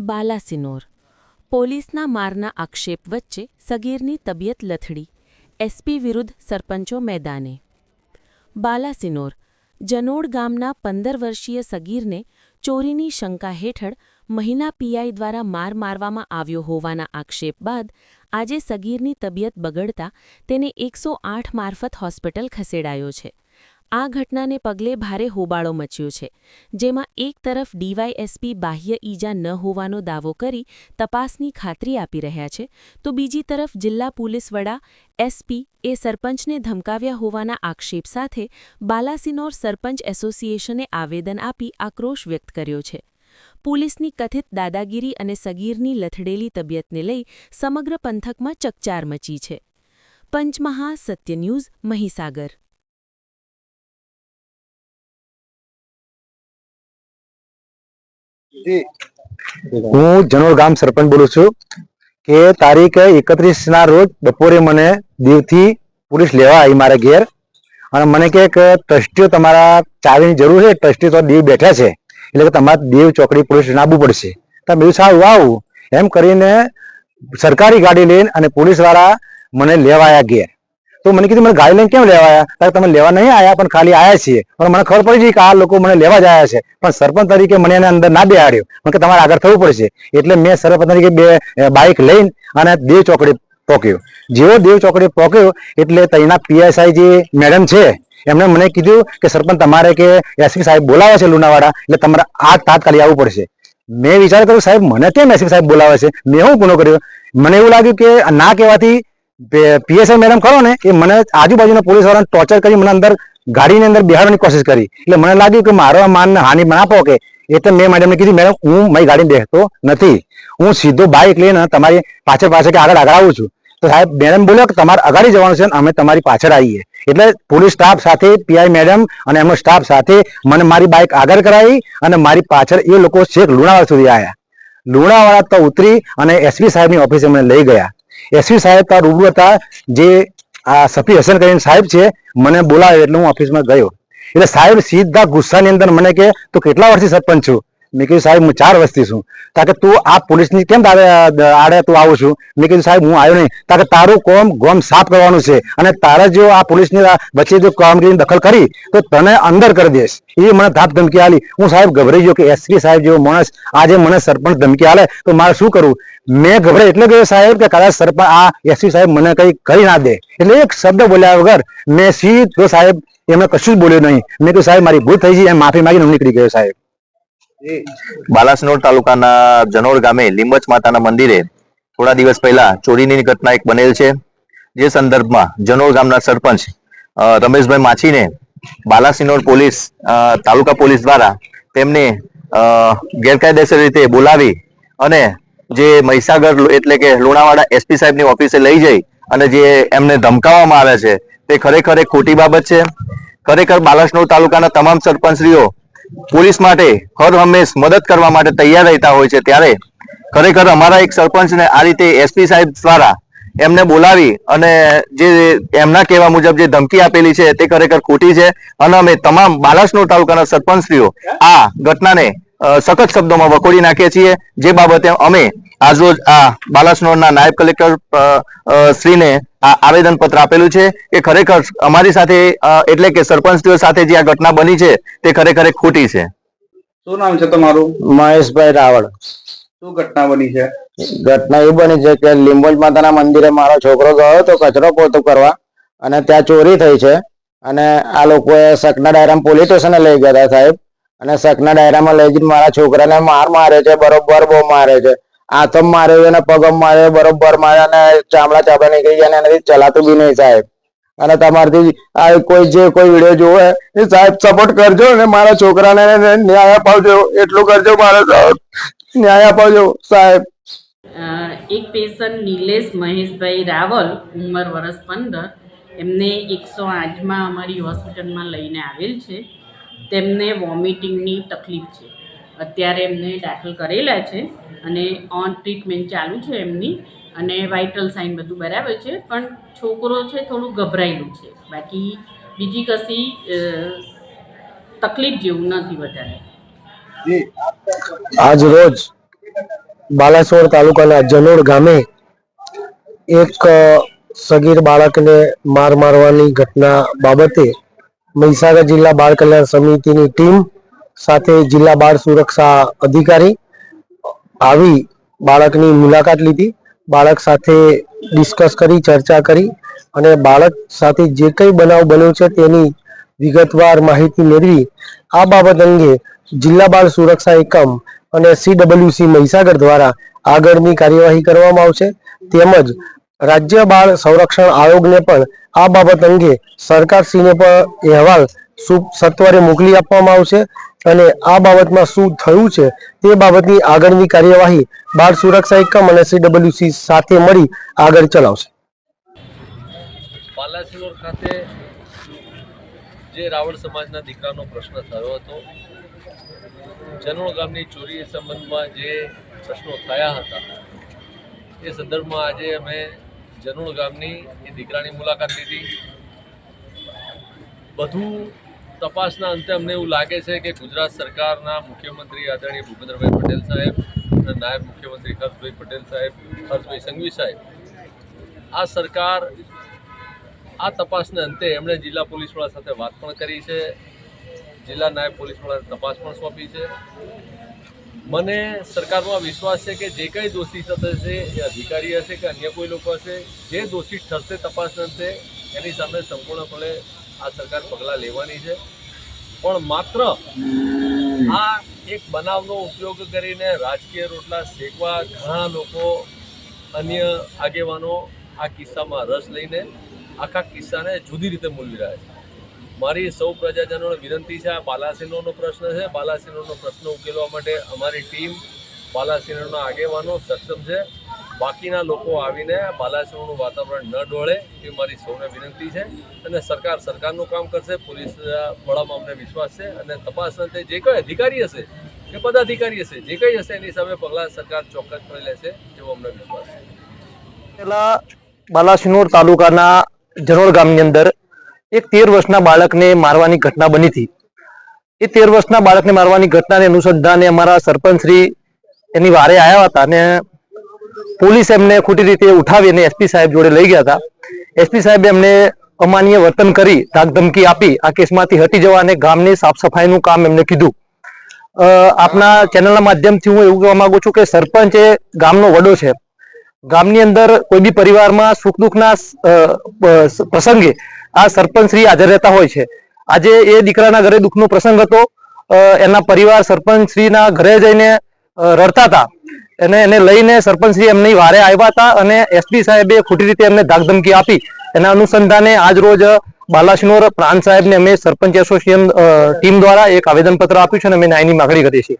બાલાસિનોર. પોલીસના મારના આક્ષેપ વચ્ચે સગીરની તબિયત લથડી. એસપી વિરુદ્ધ સરપંચો મેદાને. બાલાસિનોર. જનોડ ગામના પંદર વર્ષીય સગીરને ચોરીની શંકા હેઠળ મહિના પીઆઈ દ્વારા માર મારવામાં આવ્યો હોવાના આક્ષેપ બાદ આજે સગીરની તબિયત બગડતા તેને એકસો મારફત હોસ્પિટલ ખસેડાયો છે. આ ઘટનાને પગલે ભારે હોબાળો મચ્યો છે, જેમાં એક તરફ ડીવાયએસપી બાહ્ય ઈજા ન હોવાનો દાવો કરી તપાસની ખાતરી આપી રહ્યા છે, તો બીજી તરફ જિલ્લા પોલીસ વડા એસપી એ સરપંચને ધમકાવ્યા હોવાના આક્ષેપ સાથે બાલાસિનોર સરપંચ એસોસિએશને આવેદન આપી આક્રોશ વ્યક્ત કર્યો છે. પોલીસની કથિત દાદાગીરી અને સગીરની લથડેલી તબિયતને લઈ સમગ્ર પંથકમાં ચકચાર મચી છે. પંચમહા સત્ય ન્યૂઝ, મહીસાગર. હું જનોર ગામ સરપંચ બોલું છું કે તારીખ એકત્રીસ ના રોજ બપોરે મને દીવથી પોલીસ લેવા આવી મારા ઘેર. અને મને કે ટ્રસ્ટીઓ તમારા ચાવીની જરૂર છે, ટ્રસ્ટી તો દીવ બેઠા છે. એટલે કે તમારે દેવ ચોકડી પોલીસ નાબવું પડશે. તમે એવું સારું, આવું. એમ કરીને સરકારી ગાડી લઈને અને પોલીસવાળા મને લેવા આવ્યા ઘેર. તો મને કીધું, મને ગાડી લઈને કેમ લેવા આવ્યા તમે લેવા નહીં આવ્યા પણ ખાલી આવ્યા છીએ. પણ મને ખબર પડી છે કે આ લોકો મને લેવા જ આવ્યા છે. પણ સરપંચ તરીકે મને એને અંદર ના બેહાડ્યો. મને કે તમારે આગળ થવું પડશે. એટલે મેં સરપંચ તરીકે બે બાઇક લઈને અને દેવ ચોકડી પોક્યો. જેવો દેવ ચોકડી પોક્યો, એટલે ત્યાંના પીએસઆઈ જે મેડમ છે એમણે મને કીધું કે, સરપંચ, તમારે કે એસપી સાહેબ બોલાવે છે લુણાવાડા, એટલે તમારે આ તાત્કાલિક આવવું પડશે. મેં વિચાર કર્યો, સાહેબ, મને કેમ એસપી સાહેબ બોલાવે છે? મેં હું ગુનો કર્યો? મને એવું લાગ્યું કે, ના કહેવાથી પીએસઆઈ મેડમ ખરો ને, એ મને આજુબાજુના પોલીસ વાળાને ટોર્ચર કરી, મને અંદર ગાડીની અંદર બેહાડવાની કોશિશ કરી. એટલે મને લાગ્યું કે, મારો માનને હાનિ આપો કે. એટલે મેં મેડમને કીધું, મેડમ, હું મારી ગાડી બેસતો નથી. હું સીધો બાઇક લઈને તમારી પાછળ પાછળ કે આગળ આગળ આવું છું. તો સાહેબ, મેડમ બોલ્યો કે, તમારે અગાડી જવાનું છે અમે તમારી પાછળ આવીએ. એટલે પોલીસ સ્ટાફ સાથે, પીઆઈ મેડમ અને એમનો સ્ટાફ સાથે મને મારી બાઇક આગળ કરાવી અને મારી પાછળ એ લોકો છેક લુણાવાડા સુધી આવ્યા લુણાવાડા તો ઉતરી અને એસપી સાહેબની ઓફિસે મને લઈ ગયા. એસપી સાહેબ તો રૂબરૂ હતા. જે આ સફી હસન કરીને સાહેબ છે, મને બોલાવે એટલે હું ઓફિસમાં ગયો. એટલે સાહેબ સીધા ગુસ્સાની અંદર મને કે, તું કેટલા વર્ષથી સરપંચ છું? મેં કીધું, સાહેબ, હું ચાર વર્ષથી છું. તાકે તું આ પોલીસની કેમ આડે તું આવું છું? મેં કીધું, સાહેબ, હું આવ્યો નહીં. તાકે તારું કોમ, ગોમ સાફ કરવાનું છે અને તારે જો આ પોલીસની વચ્ચે જો કામગીરીની દખલ કરી, તો તને અંદર કરી દેશ એ મને ધાપ ધમકી આલી. હું, સાહેબ, ગભરાઈ ગયો કે એસપી સાહેબ જેવો માણસ આજે મને સરપંચ ધમકી આલે, તો મારે શું કરવું મેં ગભરાઈ એટલે ગયો સાહેબ કે કદાચ સરપંચ, આ એસપી સાહેબ મને કંઈ કરી ના દે. એટલે એક શબ્દ બોલ્યા વગર મેં સીધો સાહેબ એમને કશું જ બોલ્યું નહીં. મેં કીધું, સાહેબ, મારી ભૂલ થઈ ગઈ, એમ માફી માગીને હું નીકળી ગયો, સાહેબ. બાલાસનોર તાલુકાના જનોર ગામે લીંબચ માતાના મંદિરે થોડા દિવસ પહેલા ચોરીની ઘટના એક બનેલ છે. જે સંદર્ભમાં જનોર ગામના સરપંચ રમેશભાઈ માછીને બાલાસિનોર પોલીસ તાલુકા પોલીસ દ્વારા તેમને ગેરકાયદેસર રીતે બોલાવી અને જે મહીસાગર એટલે કે લુણાવાડા એસપી સાહેબની ઓફિસે લઈ જઈ અને જે એમને ધમકાવવામાં આવે છે તે ખરેખર એક ખોટી બાબત છે. ખરેખર બાલાસનોર તાલુકાના તમામ સરપંચશ્રીઓ પોલીસ માટે હર હંમેશ મદદ કરવા માટે તૈયાર રહેતા હોય છે ત્યારે ખરેખર અમારા એક સરપંચને આ રીતે એસપી સાહેબ દ્વારા એમને બોલાવી અને જે એમના કહેવા મુજબ જે ધમકી આપેલી છે તે ખરેખર ખોટી છે. અને અમે તમામ બાલાસનોર તાલુકાના સરપંચશ્રીઓ આ ઘટનાને સખત શબ્દોમાં વખોડી નાખીએ છીએ. જે બાબતે અમે આજરોજ આ બાલાસનોરના નાયબ કલેક્ટર શ્રીને આ આવેદન પત્ર આપેલું છે કે ખરેખર અમારી સાથે એટલે કે સરપંચીઓ સાથે જે આ ઘટના બની છે તે ખરેખર ખોટી છે. શું નામ છે તમારું? મહેશભાઈ રાવળ. શું ઘટના બની છે? ઘટના એ બની છે કે લીંબોજ માતાના મંદિરે મારો છોકરો ગયો તો કચરો પોતો કરવા અને ત્યાં ચોરી થઈ છે અને આ લોકોએ સકના ડાયરામ પોલીસ સ્ટેશને લઈ ગયા હતા સાહેબ. અને સકના ડાયરામાં લઈ જઈને મારા છોકરાને માર મારે છે બરોબર બહુ મારે છે. હાથમ માર્યો અને પગમ માર્યો, બરોબર મારે અને ચામડા ચામડા નીકળી ગયા એનાથી ચલાતું બી નહીં સાહેબ. અને તમારથી આ કોઈ જે કોઈ વીડિયો જોવે, એ સાહેબ સપોર્ટ કરજો અને મારા છોકરાને ન્યાય અપાવજો, એટલું કરજો મારા ન્યાય અપાવજો સાહેબ. એક પેશન્ટ નિલેશ મહેશભાઈ રાવલ, ઉંમર વર્ષ પંદર, એમને એકસો આઠમાં અમારી હોસ્પિટલમાં લઈને આવેલ છે. તેમને વોમિટિંગની તકલીફ છે. અત્યારે એમને દાખલ કરેલા છે અને ઓન ટ્રીટમેન્ટ ચાલુ છે એમની અને વાઇટલ સાઇન બધું બરાબર છે પણ છોકરો છે થોડું ગભરાયેલું છે. બાકી બીજી કશી તકલીફ જેવું નથી વધારે. આજ રોજ બાલાસોર તાલુકાના જનોડ ગામે એક સગીર બાળકને માર મારવાની ઘટના બાબતે મહીસાગર જિલ્લા બાળ કલ્યાણ સમિતિની ટીમ સાથે જિલ્લા બાળ સુરક્ષા અધિકારી આવી બાળકની મુલાકાત લીધી. બાળક સાથે ડિસ્કસ કરી, ચર્ચા કરી અને બાળક સાથે જે કંઈ બનાવ બન્યો છે તેની વિગતવાર માહિતી મેળવી. આ બાબત અંગે જિલ્લા બાળ સુરક્ષા એકમ અને સીડબ્લ્યુસી મહીસાગર દ્વારા આગળની કાર્યવાહી કરવામાં આવશે. તેમજ રાજ્ય બાળ સંરક્ષણ આયોગને પણ આ બાબત અંગે સરકારશ્રીને પણ અહેવાલ સુ- સત્વરે મોકલી આપવામાં આવશે અને આ બાબતમાં શું થયું છે તે બાબતની આગળની કાર્યવાહી બાળ સુરક્ષા એકમ અને સીડબ્લ્યુસી સાથે મળી આગળ ચલાવશે. બાલાસિનોર ખાતે જે રાવળ સમાજના દીકરાનો પ્રશ્ન થયો હતો, જનોળ ગામની ચોરી સંબંધમાં જે પ્રશ્નો થયા હતા, એ સંદર્ભમાં આજે અમે જનોળ ગામની એ દીકરાની મુલાકાત લીધી. બધું તપાસના અંતે અમને એવું લાગે છે કે ગુજરાત સરકારના મુખ્યમંત્રી આદરણીય ભૂપેન્દ્રભાઈ પટેલ સાહેબ અને નાયબ મુખ્યમંત્રી હર્ષભાઈ પટેલ સાહેબ હર્ષભાઈ સંઘવી સાહેબ, આ સરકાર આ તપાસને અંતે એમણે જિલ્લા પોલીસવાળા સાથે વાત પણ કરી છે, જિલ્લા નાયબ પોલીસવાળાને તપાસ પણ સોંપી છે. મને સરકારમાં વિશ્વાસ છે કે જે કંઈ દોષી થશે એ અધિકારી હશે કે અન્ય કોઈ લોકો હશે, જે દોષિત ઠરશે તપાસને અંતે એની સામે સંપૂર્ણપણે આ સરકાર પગલાં લેવાની છે. પણ માત્ર આ એક બનાવનો ઉપયોગ કરીને રાજકીય રોટલા શેકવા ઘણા લોકો અન્ય આગેવાનો આ કિસ્સામાં રસ લઈને આખા કિસ્સાને જુદી રીતે મૂલવી રહ્યા છે. મારી સૌ પ્રજાજનોને વિનંતી છે, આ બાલાસિનોનો પ્રશ્ન છે. બાલાસિનોનો પ્રશ્ન ઉકેલવા માટે અમારી ટીમ બાલાસિનોના આગેવાનો સક્ષમ છે. બાકીના લોકો આવીને બાલાસિનોરનું વાતાવરણ ન ડોળે એ મારી સૌને વિનંતી છે અને સરકાર સરકારનું કામ કરશે, પોલીસ વડામાં અમને વિશ્વાસ છે અને તપાસ અંતે જે કંઈ અધિકારી હશે, કે પદાધિકારી હશે, જે કંઈ હશે એની સામે પગલાં સરકાર ચોક્કસપણે લેશે તેવો અમને વિશ્વાસ છે. પહેલા બાલાસિનોર તાલુકાના જનોડ ગામની અંદર એક તેર વર્ષના બાળકને મારવાની ઘટના બની હતી. એ તેર વર્ષના બાળકને મારવાની ઘટનાને અનુસંધાને અમારા સરપંચ શ્રી એની વારે આવ્યા હતા અને પોલીસ એમને ખોટી રીતે ઉઠાવી અને એસપી સાહેબ જોડે લઈ ગયા હતા. એસપી સાહેબે એમને અમાનીય વર્તન કરી ધાક ધમકી આપી. આ કેસમાંથી હટી જવા અને ગામની સાફ સફાઈનું કામ એમને કીધું. આપના ચેનલના માધ્યમથી હું એવું કહેવા માંગુ છું કે સરપંચ એ ગામનો વડો છે. ગામની અંદર કોઈ બી પરિવારમાં સુખ દુઃખના પ્રસંગે આ સરપંચ શ્રી હાજર રહેતા હોય છે. આજે એ દીકરાના ઘરે દુઃખનો પ્રસંગ હતો. એના પરિવાર સરપંચ શ્રીના ઘરે જઈને રડતા હતા. અને એને લઈને સરપંચ શ્રી એમની વારે આવ્યા હતા અને એસપી સાહેબે ખોટી રીતે એમને ધાકધમકી આપી. એના અનુસંધાને આજ રોજ બાલાસિનોર પ્રાંત સાહેબને અમે સરપંચ એસોસિએશન ટીમ દ્વારા એક આવેદનપત્ર આપ્યું છે અને અમે ન્યાયની માગણી કરી છીએ.